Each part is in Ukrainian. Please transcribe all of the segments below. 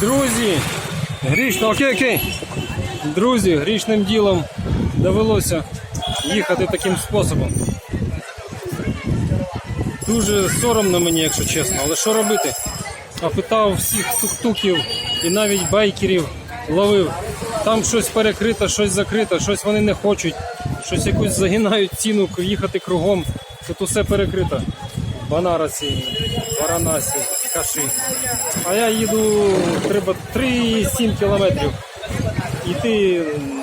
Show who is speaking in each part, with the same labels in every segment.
Speaker 1: Друзі, грішно, окей, окей. Друзі, грішним ділом довелося їхати таким способом. Дуже соромно мені, якщо чесно, але що робити? А питав всіх тук-туків і навіть байкерів ловив. Там щось перекрито, щось закрито, щось вони не хочуть, щось якусь загинають ціну їхати кругом. Тут усе перекрито. Банарасі, Варанасі, Каши. А я їду треба 3-7 кілометрів. Іти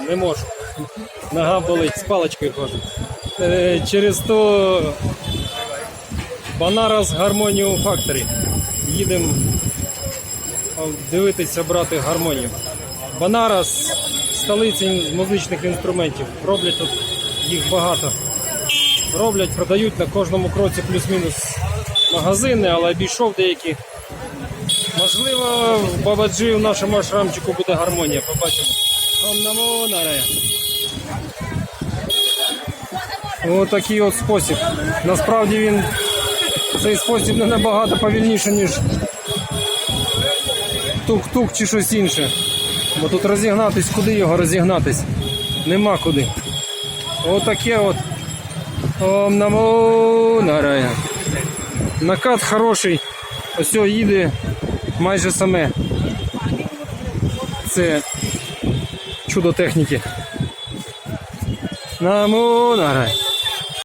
Speaker 1: не можу. Нога болить, з паличкою ходжу. Е, Через то Банарас Гармоніум Factory. Їдемо дивитися, брати гармонію. Банарас столиці музичних інструментів. Роблять тут їх багато. Роблять, продають на кожному кроці плюс-мінус магазини, але обійшов деякі. Можливо, в Бабаджі в нашому ашрамчику буде гармонія, побачимо. Наре. Отакий от спосіб. Насправді він цей спосіб не набагато повільніше, ніж тук-тук чи щось інше. Бо тут розігнатись, куди його розігнатись? Нема куди. Отаке от. Ом намо. Накат хороший. Ось їде майже саме. Це чудо техніки. Намо нарай.